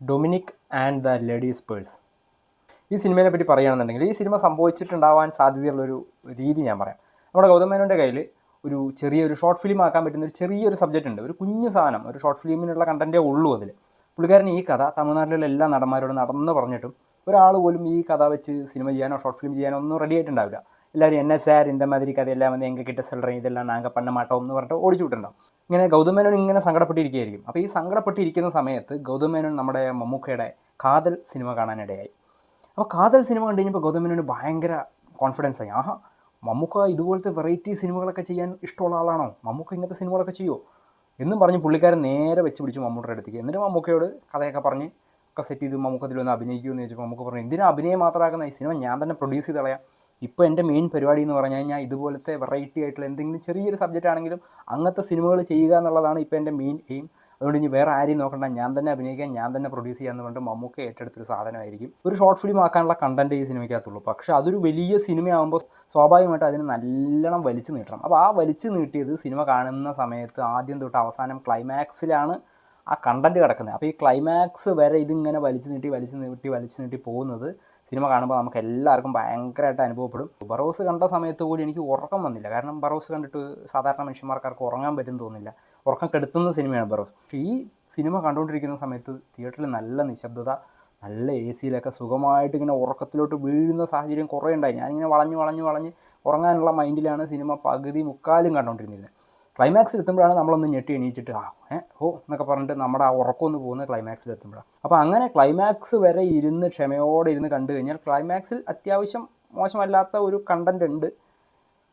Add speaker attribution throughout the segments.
Speaker 1: Dominic and the ladies purse ഈ സിനിമയെ പറ്റി പറയുകയാണെന്നുണ്ടെങ്കിൽ ഈ സിനിമ സംഭവിച്ചിട്ടുണ്ടാവാൻ സാധ്യതയുള്ളൊരു രീതി ഞാൻ പറയാം. നമ്മുടെ ഗൗതം മേനോന്റെ കയ്യിൽ ഒരു ചെറിയൊരു ഷോർട്ട് ഫിലിം ആക്കാൻ പറ്റുന്ന ഒരു ചെറിയൊരു സബ്ജക്റ്റ് ഉണ്ട്. ഒരു കുഞ്ഞു സാധനം ഒരു ഷോർട്ട് ഫിലിമിനുള്ള കണ്ടന്റേ ഉള്ളൂ അതിൽ പുള്ളിക്കാരൻ ഈ കഥ തമിഴ്നാട്ടിലുള്ള എല്ലാ നടന്മാരോടും നടന്ന് പറഞ്ഞിട്ടും ഒരാൾ പോലും ഈ കഥ വെച്ച് സിനിമ ചെയ്യാനോ ഷോർട്ട് ഫിലിം ചെയ്യാനോ ഒന്നും റെഡി ആയിട്ടുണ്ടാവില്ല. എല്ലാവരും എന്നെ സാർ ഇന്ത മാതിരി കഥയെല്ലാം വന്ന് എങ്കിൽ കിട്ട സെൽറ ഇതെല്ലാം നാങ്ക പണ്ണ മാട്ടോ എന്ന് പറഞ്ഞിട്ട് ഓടിച്ചു വിട്ടുണ്ടാവും ഇങ്ങനെ ഗൗതമേനോൻ ഇങ്ങനെ സങ്കടപ്പെട്ടിരിക്കുകയായിരിക്കും. അപ്പോൾ ഈ സങ്കടപ്പെട്ടിരിക്കുന്ന സമയത്ത് ഗൗതമേനോൻ നമ്മുടെ മമ്മൂക്കയുടെ കാതൽ സിനിമ കാണാനിടയായി. അപ്പോൾ കാതൽ സിനിമ കണ്ടു കഴിഞ്ഞപ്പോൾ ഗൗതമേനോന് ഭയങ്കര കോൺഫിഡൻസ് ആയി. ആഹാ മമ്മൂക്ക ഇതുപോലത്തെ വെറൈറ്റി സിനിമകളൊക്കെ ചെയ്യാൻ ഇഷ്ടമുള്ള ആളാണോ? മമ്മൂക്ക ഇങ്ങനത്തെ സിനിമകളൊക്കെ ചെയ്യുമോ എന്നും പറഞ്ഞ് പുള്ളിക്കാരൻ നേരെ വെച്ച് പിടിച്ചു മമ്മൂട്ടിയുടെ അടുത്തേക്ക്. എന്നിട്ട് മമ്മൂക്കയോട് കഥയൊക്കെ പറഞ്ഞ് ഒക്കെ സെറ്റ് ചെയ്ത് മമ്മൂക്ക ഇതിലൊന്ന് അഭിനയിക്കുമെന്ന് ചോദിച്ചപ്പോൾ മമ്മൂക്ക പറഞ്ഞു എന്തിനാ അഭിനയം മാത്രമാക്കുന്ന? ഈ സിനിമ ഞാൻ തന്നെ പ്രൊഡ്യൂസ് ചെയ്ത് കളയാം. ഇപ്പോൾ എന്റെ മെയിൻ പരിപാടി എന്ന് പറഞ്ഞു കഴിഞ്ഞാൽ ഇതുപോലത്തെ വെറൈറ്റി ആയിട്ടുള്ള എന്തെങ്കിലും ചെറിയൊരു സബ്ജക്റ്റ് ആണെങ്കിലും അങ്ങനത്തെ സിനിമകൾ ചെയ്യുക എന്നുള്ളതാണ് ഇപ്പോൾ എന്റെ മെയിൻ എയിം അതുകൊണ്ട് ഇനി വേറെ ആരെയും നോക്കണ്ട. ഞാൻ തന്നെ അഭിനയിക്കാൻ ഞാൻ തന്നെ പ്രൊഡ്യൂസ് ചെയ്യാന്ന് പറഞ്ഞിട്ട് മമ്മൂക്ക ഏറ്റെടുത്തൊരു സാധനമായിരിക്കും. ഒരു ഷോർട്ട് ഫിലിം ആക്കാനുള്ള കണ്ടന്റ് ഈ സിനിമയ്ക്കകത്തുള്ളൂ പക്ഷേ അതൊരു വലിയ സിനിമയാകുമ്പോൾ സ്വാഭാവികമായിട്ട് അതിന് നല്ലോണം വലിച്ചു നീട്ടണം. അപ്പോൾ ആ വലിച്ചു നീട്ടിയത് സിനിമ കാണുന്ന സമയത്ത് ആദ്യം തൊട്ട് അവസാനം ക്ലൈമാക്സിലാണ് ആ കണ്ടന്റ് കിടക്കുന്നത്. അപ്പോൾ ഈ ക്ലൈമാക്സ് വരെ ഇതിങ്ങനെ വലിച്ചു നീട്ടി വലിച്ചു നീട്ടി വലിച്ചു നീട്ടി പോകുന്നത് സിനിമ കാണുമ്പോൾ നമുക്ക് എല്ലാവർക്കും ഭയങ്കരമായിട്ട് അനുഭവപ്പെടും. ബറോസ് കണ്ട സമയത്ത് പോലും എനിക്ക് ഉറക്കം വന്നില്ല. കാരണം ബറോസ് കണ്ടിട്ട് സാധാരണ മനുഷ്യന്മാർക്കാർക്ക് ഉറങ്ങാൻ പറ്റും തോന്നില്ല ഉറക്കം കെടുത്തുന്ന സിനിമയാണ് ബറോസ് ഈ സിനിമ കണ്ടുകൊണ്ടിരിക്കുന്ന സമയത്ത് തിയേറ്ററിൽ നല്ല നിശബ്ദത നല്ല എ സിയിലൊക്കെ സുഖമായിട്ട് ഇങ്ങനെ ഉറക്കത്തിലോട്ട് വീഴുന്ന സാഹചര്യം കുറേ ഉണ്ടായി. ഞാനിങ്ങനെ വളഞ്ഞ് വളഞ്ഞ് വളഞ്ഞ് ഉറങ്ങാനുള്ള മൈൻഡിലാണ് സിനിമ പകുതി മുക്കാലും കണ്ടുകൊണ്ടിരുന്നത് ക്ലൈമാക്സിൽ എത്തുമ്പോഴാണ് നമ്മളൊന്ന് ഞെട്ടി എണീറ്റിട്ട് ആ ഏ ഓ എന്നൊക്കെ പറഞ്ഞിട്ട് നമ്മുടെ ആ ഉറക്കമൊന്ന് പോകുന്നത് ക്ലൈമാക്സിൽ എത്തുമ്പോഴാണ് അപ്പോൾ അങ്ങനെ ക്ലൈമാക്സ് വരെ ഇരുന്ന് ക്ഷമയോടെ ഇരുന്ന് കണ്ടു കഴിഞ്ഞാൽ ക്ലൈമാക്സിൽ അത്യാവശ്യം മോശമല്ലാത്ത ഒരു കണ്ടന്റ് ഉണ്ട്.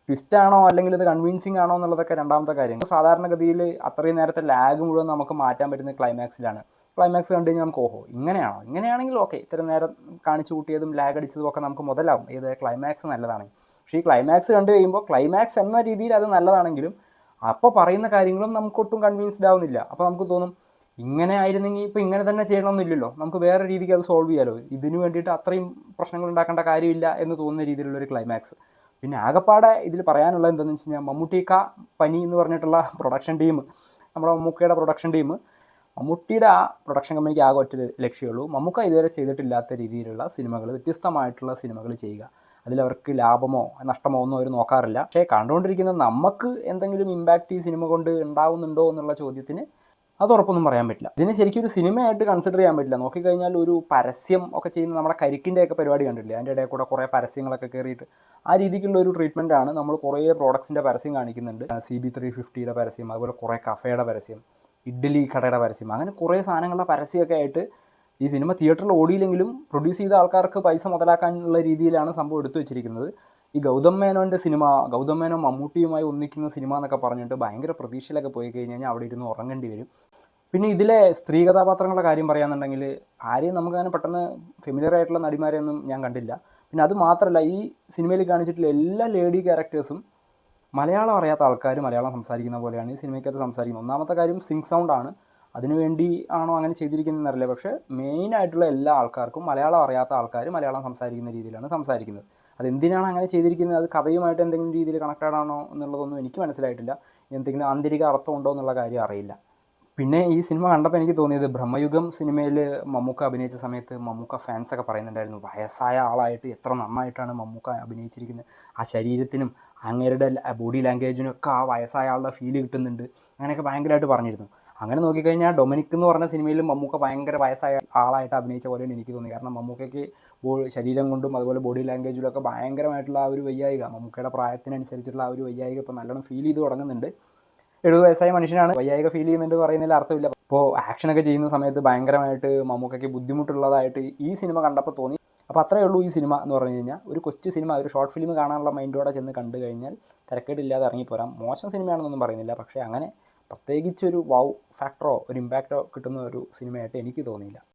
Speaker 1: ട്വിസ്റ്റ് ആണോ അല്ലെങ്കിൽ ഇത് കൺവിൻസിങ് ആണോ എന്നുള്ളതൊക്കെ രണ്ടാമത്തെ കാര്യം. സാധാരണഗതിയിൽ അത്രയും നേരത്തെ ലാഗ് മുഴുവൻ നമുക്ക് മാറ്റാൻ പറ്റുന്ന ക്ലൈമാക്സിലാണ് ക്ലൈമാക്സ് കണ്ടു കഴിഞ്ഞാൽ നമുക്ക് ഓഹോ ഇങ്ങനെയാണോ? ഇങ്ങനെയാണെങ്കിൽ ഓക്കെ ഇത്രയും നേരം കാണിച്ചു കൂട്ടിയതും ലാഗ് അടിച്ചതും ഒക്കെ നമുക്ക് മുതലാവും. ഏത് ക്ലൈമാക്സ് നല്ലതാണ് പക്ഷേ ഈ ക്ലൈമാക്സ് കണ്ടു കഴിയുമ്പോൾ ക്ലൈമാക്സ് എന്ന രീതിയിൽ അത് നല്ലതാണെങ്കിലും അപ്പോൾ പറയുന്ന കാര്യങ്ങളും നമുക്കൊട്ടും കൺവിൻസ്ഡ് ആവുന്നില്ല. അപ്പോൾ നമുക്ക് തോന്നും ഇങ്ങനെ ആയിരുന്നെങ്കിൽ ഇപ്പോൾ ഇങ്ങനെ തന്നെ ചെയ്യണമെന്നില്ലല്ലോ. നമുക്ക് വേറെ രീതിക്ക് അത് സോൾവ് ചെയ്യാലോ? ഇതിനു വേണ്ടിയിട്ട് അത്രയും പ്രശ്നങ്ങൾ ഉണ്ടാക്കേണ്ട കാര്യമില്ല എന്ന് തോന്നുന്ന രീതിയിലുള്ള ഒരു ക്ലൈമാക്സ് പിന്നെ ആകപ്പാടെ ഇതിൽ പറയാനുള്ളത് എന്താണെന്ന് വെച്ച് കഴിഞ്ഞാൽ മമ്മൂട്ടിക്ക പനി എന്ന് പറഞ്ഞിട്ടുള്ള പ്രൊഡക്ഷൻ ടീം നമ്മുടെ മമ്മൂക്കയുടെ പ്രൊഡക്ഷൻ ടീം മമ്മൂട്ടിയുടെ ആ പ്രൊഡക്ഷൻ കമ്പനിക്ക് ആകെ ഒറ്റ ലക്ഷ്യമുള്ളൂ മമ്മൂക്ക ഇതുവരെ ചെയ്തിട്ടില്ലാത്ത രീതിയിലുള്ള സിനിമകൾ വ്യത്യസ്തമായിട്ടുള്ള സിനിമകൾ ചെയ്യുക. അതിലവർക്ക് ലാഭമോ നഷ്ടമോ ഒന്നും അവർ നോക്കാറില്ല. പക്ഷേ കണ്ടുകൊണ്ടിരിക്കുന്ന നമുക്ക് എന്തെങ്കിലും ഇമ്പാക്റ്റ് ഈ സിനിമ കൊണ്ട് ഉണ്ടാവുന്നുണ്ടോ എന്നുള്ള ചോദ്യത്തിന് അത് ഉറപ്പൊന്നും പറയാൻ പറ്റില്ല. ഇതിനെ ശരിക്കും ഒരു സിനിമയായിട്ട് കൺസിഡർ ചെയ്യാൻ പറ്റില്ല. നോക്കിക്കഴിഞ്ഞാൽ ഒരു പരസ്യം ഒക്കെ ചെയ്യുന്ന നമ്മുടെ കരിക്കിന്റെയൊക്കെ പരിപാടി കണ്ടില്ലേ അതിന്റെ ഇടയിൽ കൂടെ കുറേ പരസ്യങ്ങളൊക്കെ കയറിയിട്ട് ആ രീതിക്കുള്ള ഒരു ട്രീറ്റ്മെന്റ് ആണ് നമ്മൾ കുറേ പ്രോഡക്ട്സിന്റെ പരസ്യം കാണിക്കുന്നുണ്ട്. സി ബി ത്രീ ഫിഫ്റ്റിയുടെ പരസ്യം അതുപോലെ കുറേ കഫയുടെ പരസ്യം ഇഡ്ഡലി കടയുടെ പരസ്യം അങ്ങനെ കുറേ സാധനങ്ങളുടെ പരസ്യമൊക്കെ ആയിട്ട് ഈ സിനിമ തിയേറ്ററിൽ ഓടിയില്ലെങ്കിലും പ്രൊഡ്യൂസ് ചെയ്ത ആൾക്കാർക്ക് പൈസ മുതലാക്കാനുള്ള രീതിയിലാണ് സംഭവം എടുത്തു വെച്ചിരിക്കുന്നത്. ഈ ഗൗതം മേനോന്റെ സിനിമ ഗൗതം മേനോ മമ്മൂട്ടിയുമായി ഒന്നിക്കുന്ന സിനിമ എന്നൊക്കെ പറഞ്ഞിട്ട് ഭയങ്കര പ്രതീക്ഷയിലൊക്കെ പോയി കഴിഞ്ഞ് കഴിഞ്ഞാൽ അവിടെ ഇരുന്ന് ഉറങ്ങേണ്ടി വരും. പിന്നെ ഇതിലെ സ്ത്രീ കഥാപാത്രങ്ങളുടെ കാര്യം പറയാന്നുണ്ടെങ്കിൽ ആരെയും നമുക്കങ്ങനെ പെട്ടെന്ന് ഫെമിലിയർ ആയിട്ടുള്ള നടിമാരെയൊന്നും ഞാൻ കണ്ടില്ല. പിന്നെ അത് മാത്രമല്ല ഈ സിനിമയിൽ കാണിച്ചിട്ടുള്ള എല്ലാ ലേഡി ക്യാരക്ടേഴ്സും മലയാളം അറിയാത്ത ആൾക്കാർ മലയാളം സംസാരിക്കുന്ന പോലെയാണ് ഈ സിനിമയ്ക്കകത്ത് സംസാരിക്കുന്നത്. ഒന്നാമത്തെ കാര്യം സിങ് സൗണ്ടാണ് അതിനുവേണ്ടി ആണോ അങ്ങനെ ചെയ്തിരിക്കുന്നത് അറിയില്ല. പക്ഷേ മെയിൻ ആയിട്ടുള്ള എല്ലാ ആൾക്കാർക്കും മലയാളം അറിയാത്ത ആൾക്കാർ മലയാളം സംസാരിക്കുന്ന രീതിയിലാണ് സംസാരിക്കുന്നത്. അതെന്തിനാണ് അങ്ങനെ ചെയ്തിരിക്കുന്നത്? അത് കഥയുമായിട്ട് എന്തെങ്കിലും രീതിയിൽ കണക്റ്റഡ് ആണോ എന്നുള്ളതൊന്നും എനിക്ക് മനസ്സിലായിട്ടില്ല. എന്തെങ്കിലും ആന്തരിക അർത്ഥം ഉണ്ടോ എന്നുള്ള കാര്യം അറിയില്ല. പിന്നെ ഈ സിനിമ കണ്ടപ്പോൾ എനിക്ക് തോന്നിയത് ബ്രഹ്മയുഗം സിനിമയിൽ മമ്മൂക്ക അഭിനയിച്ച സമയത്ത് മമ്മൂക്ക ഫാൻസൊക്കെ പറയുന്നുണ്ടായിരുന്നു വയസ്സായ ആളായിട്ട് എത്ര നന്നായിട്ടാണ് മമ്മൂക്ക അഭിനയിച്ചിരിക്കുന്നത്. ആ ശരീരത്തിനും അങ്ങേരുടെ ബോഡി ലാംഗ്വേജിനും ഒക്കെ ആ വയസ്സായ ആളുടെ ഫീൽ കിട്ടുന്നുണ്ട്. അങ്ങനെയൊക്കെ ഭയങ്കരമായിട്ട് പറഞ്ഞിരുന്നു. അങ്ങനെ നോക്കിക്കഴിഞ്ഞാൽ ഡൊമിനിക് എന്ന് പറഞ്ഞ സിനിമയിൽ മമ്മൂക്ക ഭയങ്കര വയസ്സായ ആളായിട്ട് അഭിനയിച്ച പോലെയാണ് എനിക്ക് തോന്നി കാരണം മമ്മൂക്കയ്ക്ക് ശരീരം കൊണ്ടും അതുപോലെ ബോഡി ലാംഗ്വേജിലൊക്കെ ഭയങ്കരമായിട്ടുള്ള ആ ഒരു വയ്യായിക മമ്മൂക്കയുടെ പ്രായത്തിനനുസരിച്ചുള്ള ആ ഒരു വയ്യായിക ഇപ്പോൾ നല്ലോണം ഫീൽ ചെയ്ത് തുടങ്ങുന്നുണ്ട്. എഴുപത് വയസ്സായ മനുഷ്യനാണ് വയ്യായിക ഫീൽ ചെയ്യുന്നുണ്ട് പറയുന്നതിൽ അർത്ഥമില്ല. അപ്പോൾ ആക്ഷനൊക്കെ ചെയ്യുന്ന സമയത്ത് ഭയങ്കരമായിട്ട് മമ്മൂക്കയ്ക്ക് ബുദ്ധിമുട്ടുള്ളതായിട്ട് ഈ സിനിമ കണ്ടപ്പോൾ തോന്നി. അപ്പോൾ അത്രയേ ഉള്ളൂ ഈ സിനിമ എന്ന് പറഞ്ഞു കഴിഞ്ഞാൽ ഒരു കൊച്ചു സിനിമ ഒരു ഷോർട്ട് ഫിലിം കാണാനുള്ള മൈൻഡോടെ ചെന്ന് കണ്ടു കഴിഞ്ഞാൽ തിരക്കേടില്ലാതെ ഇറങ്ങിപ്പോരാം. മോശം സിനിമയാണെന്നൊന്നും പറയുന്നില്ല. പക്ഷേ അങ്ങനെ പ്രത്യേകിച്ചൊരു വൗ ഫാക്ടറോ ഒരു ഇമ്പാക്റ്റോ കിട്ടുന്ന ഒരു സിനിമയായിട്ട് എനിക്ക് തോന്നിയില്ല.